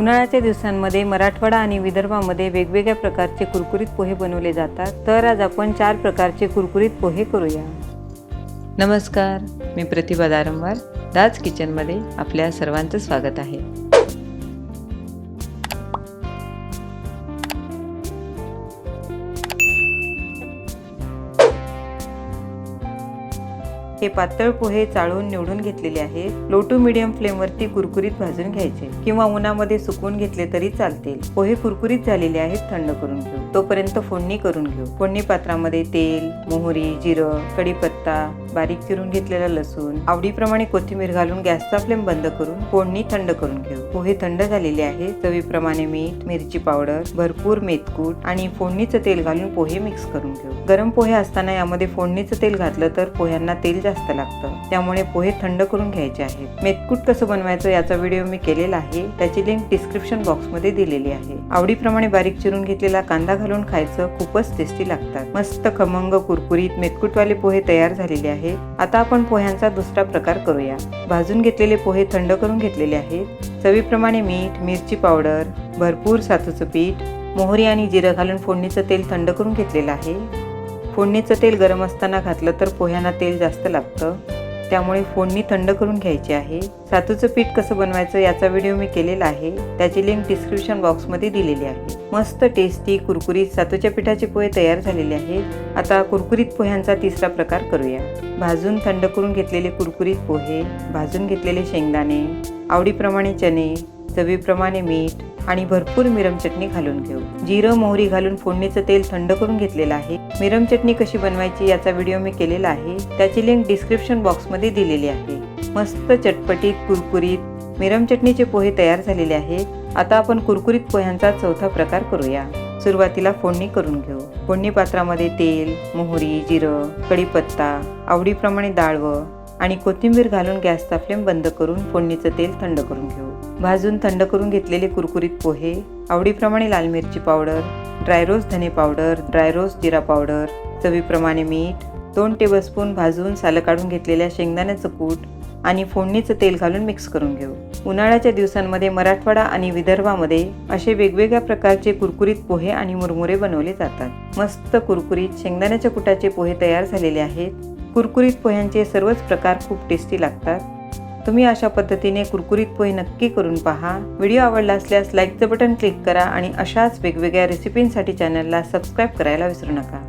उन्हाळ्याच्या दिवसांमध्ये मराठवाडा आणि विदर्भामध्ये वेगवेगळ्या प्रकारचे कुरकुरीत पोहे बनवले जातात. तर आज आपण चार प्रकारचे कुरकुरीत पोहे करूया. नमस्कार मी प्रतिभा दारंवार दाज किचनमध्ये आपल्या सर्वांचं स्वागत आहे. हे पातळ पोहे चाळून निवडून घेतलेले आहे लो टू मिडियम फ्लेमवरती कुरकुरीत भाजून घ्यायचे. किंवा उन्हामध्ये सुकवून घेतले तरी चालतील. पोहे कुरकुरीत झालेले आहेत थंड करून घेऊ. तोपर्यंत फोडणी करून घेऊ. फोडणी पात्रामध्ये तेल मोहरी जिरं कढीपत्ता बारीक चिरून घेतलेला लसूण आवडीप्रमाणे कोथिंबीर घालून गॅसचा फ्लेम बंद करून फोडणी थंड करून घेऊ. पोहे थंड झालेले आहे चवीप्रमाणे मीठ मिरची पावडर भरपूर मेथकूट आणि फोडणीचं तेल घालून पोहे मिक्स करून घेऊ. गरम पोहे असताना यामध्ये फोडणीचं तेल घातलं तर पोह्यांना तेल जास्त लागतं. त्यामुळे पोहे थंड करून घ्यायचे आहेत. मेथकूट कसं बनवायचं याचा व्हिडिओ मी केलेला आहे. त्याची लिंक डिस्क्रिप्शन बॉक्समध्ये दिलेली आहे. आवडीप्रमाणे बारीक चिरून घेतलेला कांदा घालून खायचं खूपच टेस्टी लागतात. मस्त खमंग कुरकुरीत मेथकूटवाले पोहे तयार झालेले आहेत. आता आपण पोह्यांचा दुसरा प्रकार करूया. भाजून घेतलेले पोहे थंड करून घेतलेले आहेत. चवीप्रमाणे मीठ मिरची पावडर भरपूर सातूचं पीठ मोहरी आणि जिरं घालून फोडणीचं तेल थंड करून घेतलेलं आहे. फोडणीचं तेल गरम असताना घातलं तर पोह्यांना तेल जास्त लागतं. त्यामुळे फोडणी थंड करून घ्यायची आहे. सातूचं पीठ कसं बनवायचं याचा व्हिडिओ मी केलेला आहे. त्याची लिंक डिस्क्रिप्शन बॉक्समध्ये दिलेली आहे. मस्त टेस्टी कुरकुरीत सातूच्या पिठाचे पोहे तयार झालेले आहेत. आता कुरकुरीत पोह्यांचा तिसरा प्रकार करूया. भाजून थंड करून घेतलेले कुरकुरीत पोहे भाजून घेतलेले शेंगदाणे आवडीप्रमाणे चणे चवीप्रमाणे मीठ आणि भरपूर मिरम चटणी घालून घेऊ. जिरं मोहरी घालून फोडणीचं तेल थंड करून घेतलेलं आहे. मिरम चटणी कशी बनवायची याचा व्हिडिओ मी केलेला आहे. त्याची लिंक डिस्क्रिप्शन बॉक्समध्ये दिलेली आहे. मस्त चटपटीत कुरकुरीत मिरम चटणीचे पोहे तयार झालेले आहेत आता आपण कुरकुरीत पोह्यांचा चौथा प्रकार करूया. सुरुवातीला फोडणी करून घेऊ. फोडणी पात्रामध्ये तेल मोहरी जिरं कढीपत्ता आवडीप्रमाणे डाळवं आणि कोथिंबीर घालून गॅसचा फ्लेम बंद करून फोडणीचं तेल थंड करून घेऊ. भाजून थंड करून घेतलेले कुरकुरीत पोहे आवडीप्रमाणे लाल मिरची पावडर ड्राय रोज धने पावडर ड्राय रोज जिरा पावडर चवीप्रमाणे मीठ दोन टेबलस्पून भाजून सालं काढून घेतलेल्या शेंगदाण्याचं कूट आणि फोडणीचं तेल घालून मिक्स करून घेऊ. उन्हाळ्याच्या दिवसांमध्ये मराठवाडा आणि विदर्भामध्ये असे वेगवेगळ्या प्रकारचे कुरकुरीत पोहे आणि मुरमुरे बनवले जातात. मस्त कुरकुरीत शेंगदाण्याच्या कुटाचे पोहे तयार झालेले आहेत. कुरकुरीत पोह्यांचे सर्वच प्रकार खूप टेस्टी लागतात. तुम्ही अशा पद्धतीने कुरकुरीत पोहे नक्की करून पहा. व्हिडिओ आवडला असल्यास लाईकचं बटन क्लिक करा आणि अशाच वेगवेगळ्या रेसिपींसाठी चॅनलला सबस्क्राईब करायला विसरू नका.